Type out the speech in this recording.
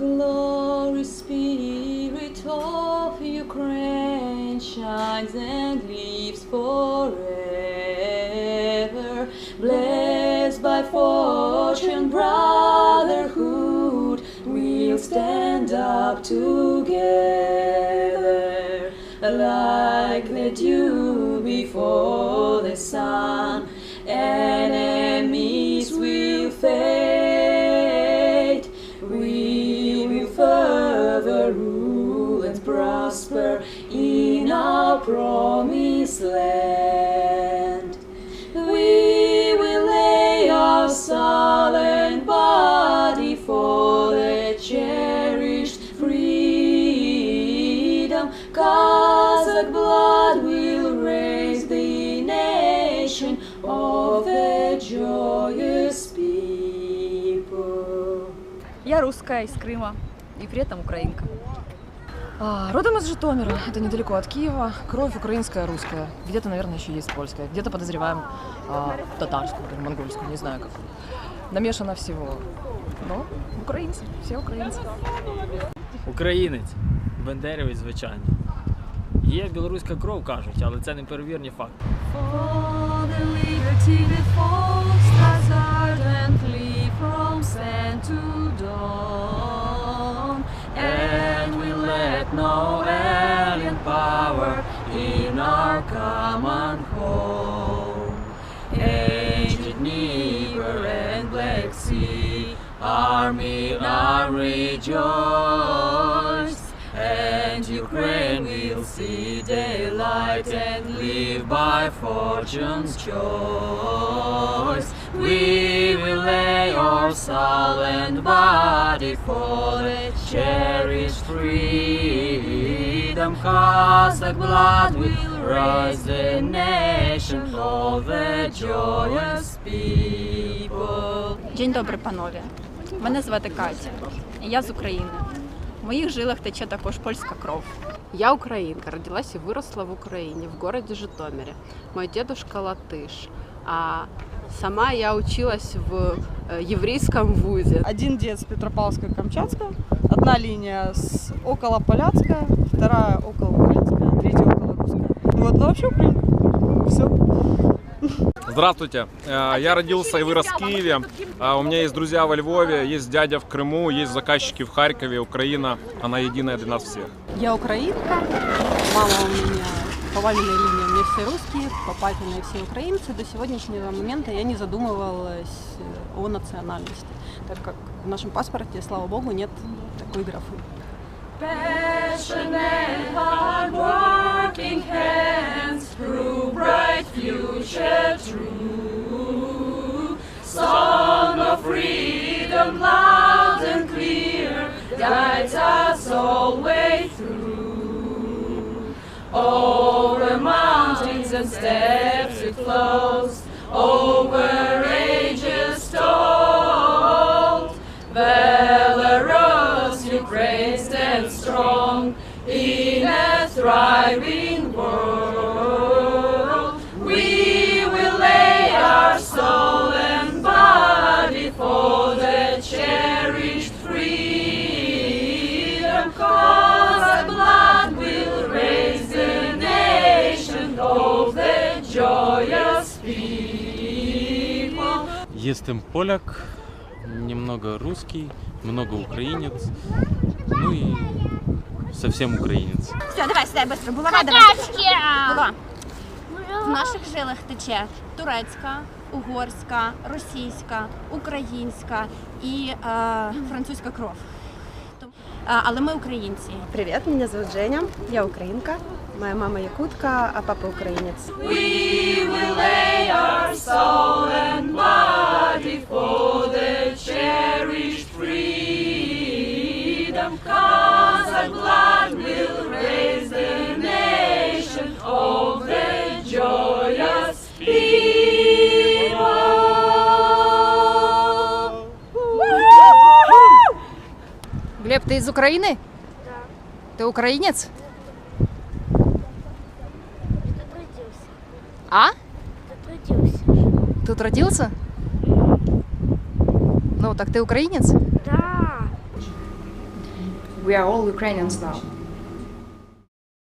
Glory, spirit of Ukraine, shines and lives forever. Blessed by fortune, brotherhood, we'll stand up together. Like the dew before the sun, prosper in our promised land. We will lay our soul and body for the cherished freedom. Cossack blood will raise the nation of the joyous people. Я русская из Крыма и при этом украинка. А, родом из Житомира, это недалеко от Киева. Кровь украинская, русская. Где-то, наверное, еще есть польская. Где-то подозреваем а, татарскую или монгольскую, не знаю как. Намешано всего. Но украинцы, все украинцы. Українець, бендерівець, звичайно. Є білоруська кров, кажуть, але це неперевірні факти. No alien power in our common home. Aged Dnieper and Black Sea, army are rejoice. And Ukraine will see daylight and live by fortune's choice. We will lay our soul and body for the cherished freedom. Cossack blood will rise the nation of the joyous people. День добрий, панове. Мене звати Катя. Я з України. В моїх жилах тече також польська кров. Я украинка, родилась и выросла в Украине, в городе Житомире. Мой дедушка латыш, а сама я училась в э, еврейском вузе. Один дед с Петропавловска-Камчатска, одна линия с около поляцкая, вторая около украинская, третья около русская. Вот, ну вообще украинка. Все. Здравствуйте. Э, Я родился и вырос в Киеве. А У меня есть друзья во Львове, есть дядя в Крыму, есть заказчики в Харькове. Украина, она единая для нас всех. Я украинка, мама у меня по маминой линии у меня все русские, по папиной все украинцы. До сегодняшнего момента я не задумывалась э, о национальности, так как в нашем паспорте, слава богу, нет такой графы. Song of freedom, loud and clear, guides us all way through. Over mountains and steps it flows, over ages told. Valorous Ukraine stands strong in a thriving Jestem Polak, немного русский, много украинец, ну и совсем украинец. Все, давай, сідай швидко. Булава, давай. Булава. В наших жилах тече турецька, угорська, російська, українська і е, французька кров. А, але ми українці. Привет, меня зовут Женя, я украинка. Моя мама якутка, а папа украинец. We will lay our soul and body Глеб, ты из Украины? Да. Ты украинец? А? Тут родился? Ну, так ты украинец? Да. We are all Ukrainians now.